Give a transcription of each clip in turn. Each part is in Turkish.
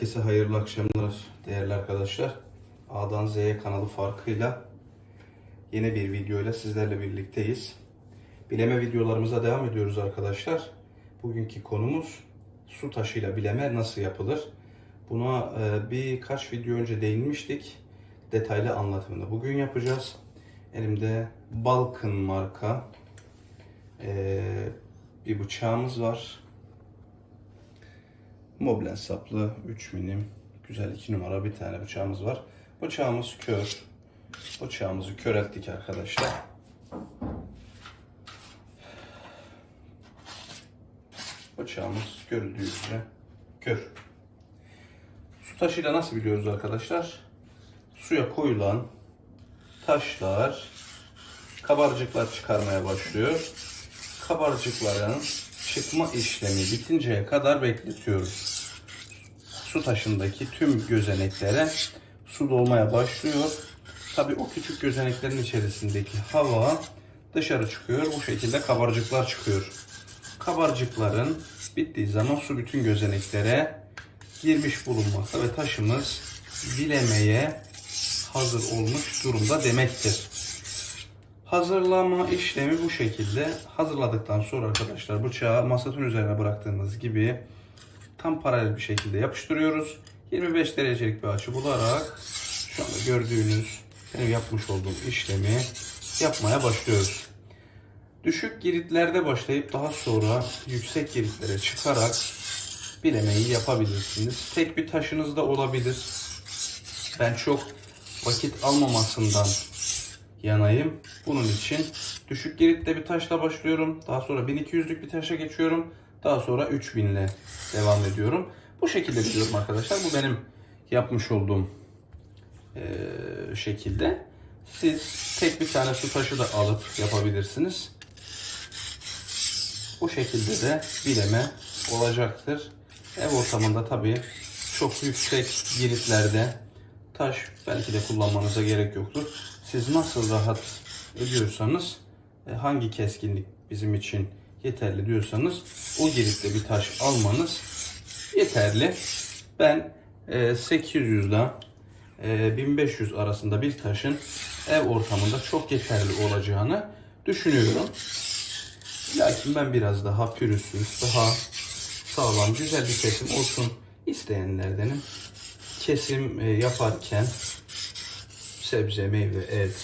Herkese hayırlı akşamlar değerli arkadaşlar. A'dan Z'ye kanalı farkıyla yeni bir videoyla sizlerle birlikteyiz. Bileme videolarımıza devam ediyoruz arkadaşlar. Bugünkü konumuz su taşıyla bileme nasıl yapılır? Buna e, birkaç video önce değinmiştik. Detaylı anlatımını bugün yapacağız. Elimde Balkın marka e, bir bıçağımız var. Moblen saplı 3 milim güzel 2 numara bir tane bıçağımız var. Bıçağımız kör. Bıçağımızı körelttik arkadaşlar. Bıçağımız görüldüğü üzere kör. Su taşıyla nasıl biliyoruz arkadaşlar? Suya koyulan taşlar kabarcıklar çıkarmaya başlıyor. Kabarcıkların çıkma işlemi bitinceye kadar bekletiyoruz. Su taşındaki tüm gözeneklere su dolmaya başlıyor. Tabi o küçük gözeneklerin içerisindeki hava dışarı çıkıyor. Bu şekilde kabarcıklar çıkıyor. Kabarcıkların bittiği zaman su bütün gözeneklere girmiş bulunmakta ve taşımız bilemeye hazır olmuş durumda demektir. Hazırlama işlemi bu şekilde. Hazırladıktan sonra arkadaşlar bıçağı masanın üzerine bıraktığımız gibi tam paralel bir şekilde yapıştırıyoruz. 25 derecelik bir açı bularak şu anda gördüğünüz benim yapmış olduğum işlemi yapmaya başlıyoruz. Düşük giritlerde başlayıp daha sonra yüksek giritlere çıkarak bilemeyi yapabilirsiniz. Tek bir taşınız da olabilir. Ben çok vakit almamasından yanayım. Bunun için düşük giritte bir taşla başlıyorum. Daha sonra 1200'lük bir taşa geçiyorum. Daha sonra 3000 ile devam ediyorum. Bu şekilde biliyorum arkadaşlar. Bu benim yapmış olduğum eee, şekilde. Siz tek bir tane su taşı da alıp yapabilirsiniz. Bu şekilde de bileme olacaktır. Ev ortamında tabii çok yüksek giritlerde taş belki de kullanmanıza gerek yoktur. Siz nasıl rahat ediyorsanız e, hangi keskinlik bizim için yeterli diyorsanız o giritte bir taş almanız yeterli. Ben e, 800 ile e, 1500 arasında bir taşın ev ortamında çok yeterli olacağını düşünüyorum. Lakin ben biraz daha pürüzsüz, daha sağlam, güzel bir kesim olsun isteyenlerdenim. Kesim e, yaparken sebze, meyve, et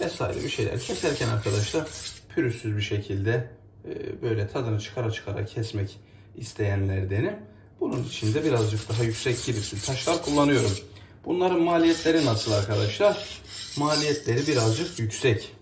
vesaire bir şeyler keserken arkadaşlar pürüzsüz bir şekilde e, böyle tadını çıkara çıkara kesmek isteyenlerdenim. Bunun için de birazcık daha yüksek giritli taşlar kullanıyorum. Bunların maliyetleri nasıl arkadaşlar? Maliyetleri birazcık yüksek.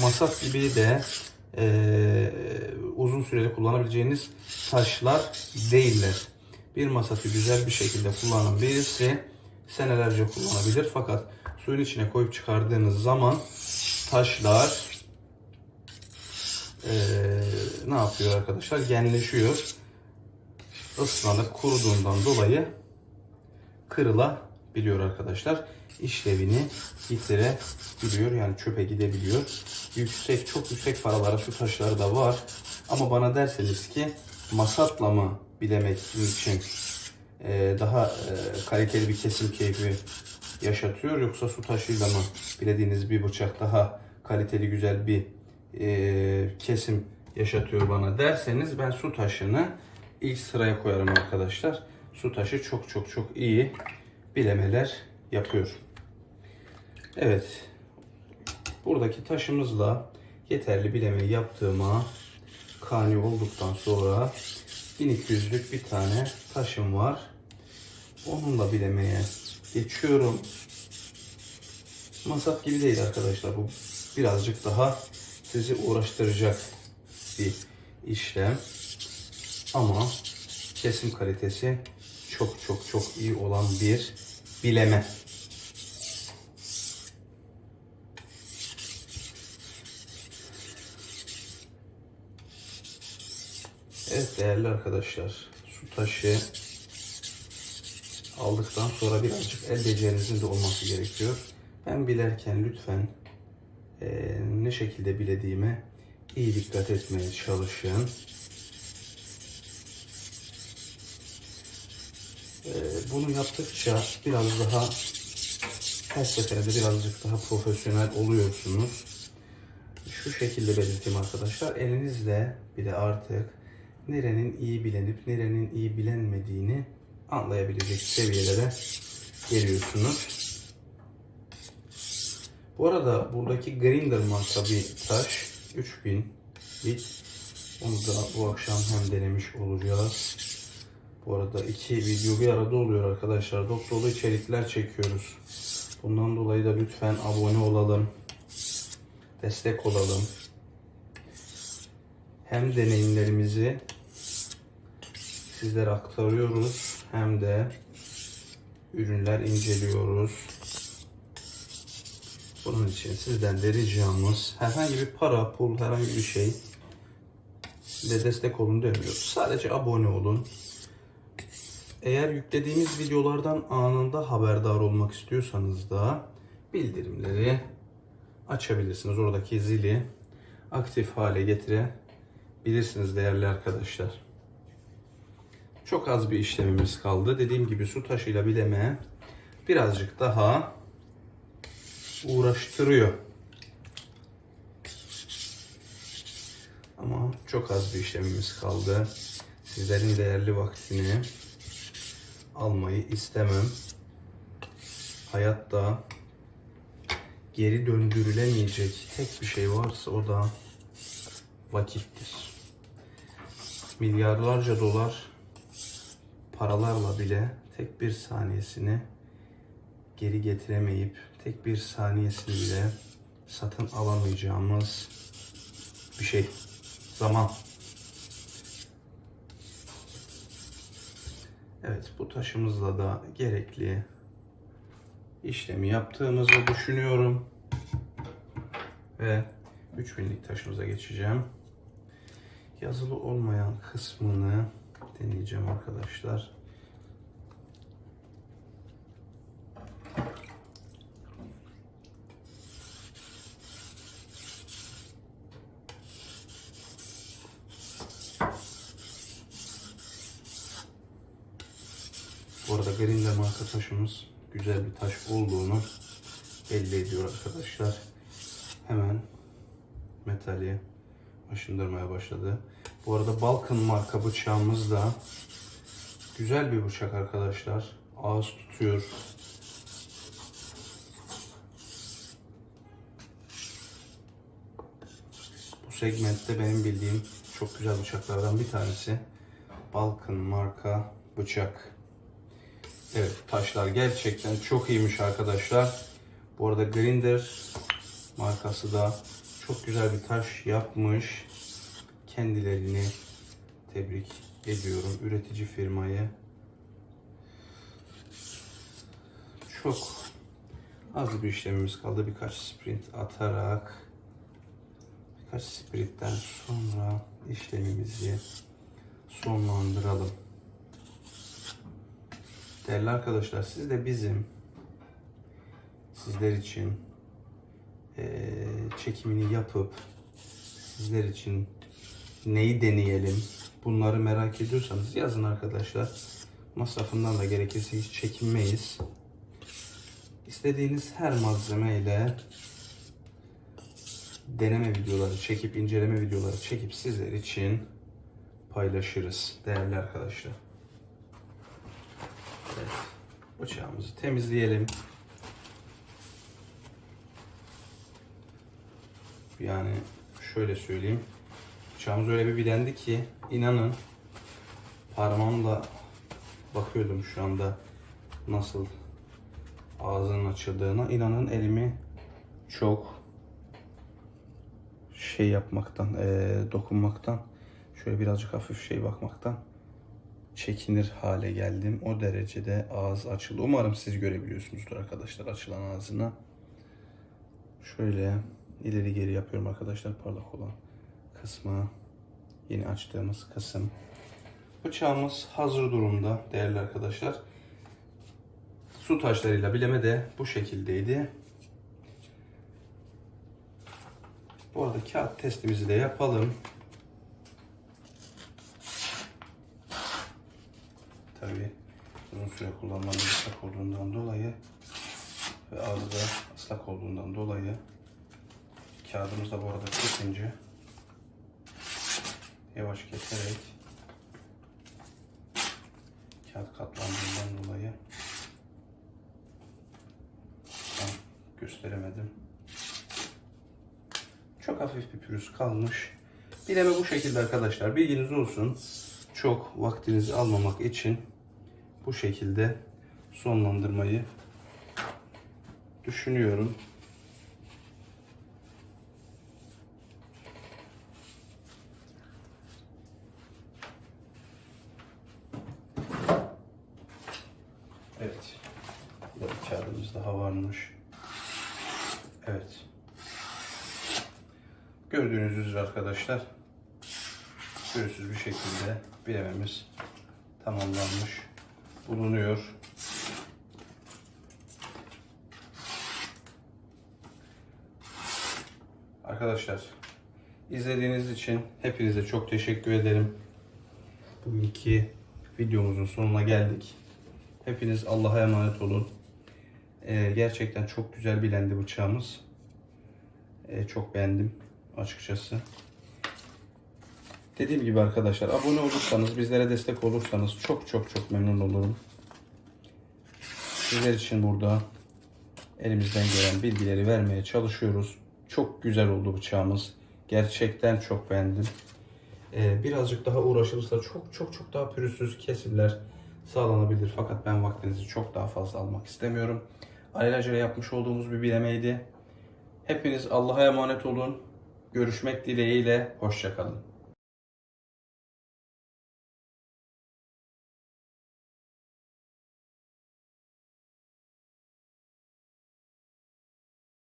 Masat gibi de e, uzun süreli kullanabileceğiniz taşlar değiller. Bir masatı güzel bir şekilde kullanan birisi senelerce kullanabilir. Fakat suyun içine koyup çıkardığınız zaman taşlar e, ne yapıyor arkadaşlar? Genleşiyor. Islanıp kuruduğundan dolayı kırılabiliyor arkadaşlar. İşlevini yitirebiliyor. Yani çöpe gidebiliyor. Yüksek, çok yüksek paralara su taşları da var. Ama bana derseniz ki masatla mı bilemek için e, daha e, kaliteli bir kesim keyfi yaşatıyor yoksa su taşıyla mı bilediğiniz bir bıçak daha kaliteli güzel bir e, kesim yaşatıyor bana derseniz ben su taşını ilk sıraya koyarım arkadaşlar. Su taşı çok çok çok iyi bilemeler yapıyor. Evet. Buradaki taşımızla yeterli bileme yaptığıma kani olduktan sonra 1200'lük bir tane taşım var. Onunla bilemeye geçiyorum. Masat gibi değil arkadaşlar. Bu birazcık daha sizi uğraştıracak bir işlem. Ama kesim kalitesi çok çok çok iyi olan bir bileme. Evet değerli arkadaşlar su taşı aldıktan sonra birazcık el becerinizin de olması gerekiyor. Ben bilerken lütfen eee, ne şekilde bilediğime iyi dikkat etmeye çalışın. Ee, bunu yaptıkça biraz daha her seferinde birazcık daha profesyonel oluyorsunuz. Şu şekilde belirteyim arkadaşlar. Elinizle bir de artık nerenin iyi bilenip nerenin iyi bilenmediğini anlayabilecek seviyelere geliyorsunuz. Bu arada buradaki Grinder marka bir taş 3000 bit. Onu da bu akşam hem denemiş olacağız. Bu arada iki video bir arada oluyor arkadaşlar. Dop içerikler çekiyoruz. Bundan dolayı da lütfen abone olalım. Destek olalım. Hem deneyimlerimizi sizlere aktarıyoruz hem de ürünler inceliyoruz. Bunun için sizden de ricamız herhangi bir para, pul, herhangi bir şey de destek olun demiyoruz. Sadece abone olun. Eğer yüklediğimiz videolardan anında haberdar olmak istiyorsanız da bildirimleri açabilirsiniz. Oradaki zili aktif hale getirebilirsiniz değerli arkadaşlar. Çok az bir işlemimiz kaldı. Dediğim gibi su taşıyla bileme birazcık daha uğraştırıyor. Ama çok az bir işlemimiz kaldı. Sizlerin değerli vaktini almayı istemem. Hayatta geri döndürülemeyecek tek bir şey varsa o da vakittir. Milyarlarca dolar paralarla bile tek bir saniyesini geri getiremeyip tek bir saniyesini bile satın alamayacağımız bir şey. Zaman. Evet bu taşımızla da gerekli işlemi yaptığımızı düşünüyorum. Ve 3000'lik taşımıza geçeceğim. Yazılı olmayan kısmını deneyeceğim arkadaşlar. Bu arada Grinder marka taşımız güzel bir taş olduğunu belli ediyor arkadaşlar. Hemen metali aşındırmaya başladı. Bu arada Balkan marka bıçağımız da güzel bir bıçak arkadaşlar. Ağız tutuyor. Bu segmentte benim bildiğim çok güzel bıçaklardan bir tanesi. Balkan marka bıçak. Evet taşlar gerçekten çok iyiymiş arkadaşlar. Bu arada Grinder markası da çok güzel bir taş yapmış. Kendilerini tebrik ediyorum. Üretici firmayı. Çok az bir işlemimiz kaldı. Birkaç sprint atarak birkaç sprintten sonra işlemimizi sonlandıralım. Değerli arkadaşlar siz de bizim sizler için eee, çekimini yapıp sizler için neyi deneyelim bunları merak ediyorsanız yazın arkadaşlar. Masrafından da gerekirse hiç çekinmeyiz. İstediğiniz her malzemeyle deneme videoları çekip inceleme videoları çekip sizler için paylaşırız değerli arkadaşlar. Evet. Bıçağımızı temizleyelim. Yani şöyle söyleyeyim. Bıçağımız öyle bir bilendi ki inanın parmağımla bakıyordum şu anda nasıl ağzının açıldığına. İnanın elimi çok şey yapmaktan, eee, dokunmaktan, şöyle birazcık hafif şey bakmaktan çekinir hale geldim. O derecede ağız açıldı. Umarım siz görebiliyorsunuzdur arkadaşlar açılan ağzını. Şöyle ileri geri yapıyorum arkadaşlar parlak olan kısmı. Yeni açtığımız kısım. Bıçağımız hazır durumda değerli arkadaşlar. Su taşlarıyla bileme de bu şekildeydi. Bu arada kağıt testimizi de yapalım. Tabii bunun süre kullanmam ıslak olduğundan dolayı ve ağzı da ıslak olduğundan dolayı kağıdımız da bu arada kesince yavaş keserek kağıt katlandığından dolayı tam gösteremedim. Çok hafif bir pürüz kalmış. Bileme bu şekilde arkadaşlar. Bilginiz olsun. Çok vaktinizi almamak için bu şekilde sonlandırmayı düşünüyorum. Evet. Burada bir kağıdımız daha varmış. Evet. Gördüğünüz üzere arkadaşlar pürüzsüz bir şekilde bilememiz tamamlanmış bulunuyor. Arkadaşlar izlediğiniz için hepinize çok teşekkür ederim. Bugünkü videomuzun sonuna geldik. Hepiniz Allah'a emanet olun. Ee, gerçekten çok güzel bilendi bıçağımız. Ee, çok beğendim açıkçası. Dediğim gibi arkadaşlar abone olursanız, bizlere destek olursanız çok çok çok memnun olurum. Sizler için burada elimizden gelen bilgileri vermeye çalışıyoruz. Çok güzel oldu bıçağımız. Gerçekten çok beğendim. Ee, birazcık daha uğraşılırsa çok çok çok daha pürüzsüz kesirler sağlanabilir. Fakat ben vaktinizi çok daha fazla almak istemiyorum. Alelacele yapmış olduğumuz bir bilemeydi. Hepiniz Allah'a emanet olun. Görüşmek dileğiyle. Hoşçakalın.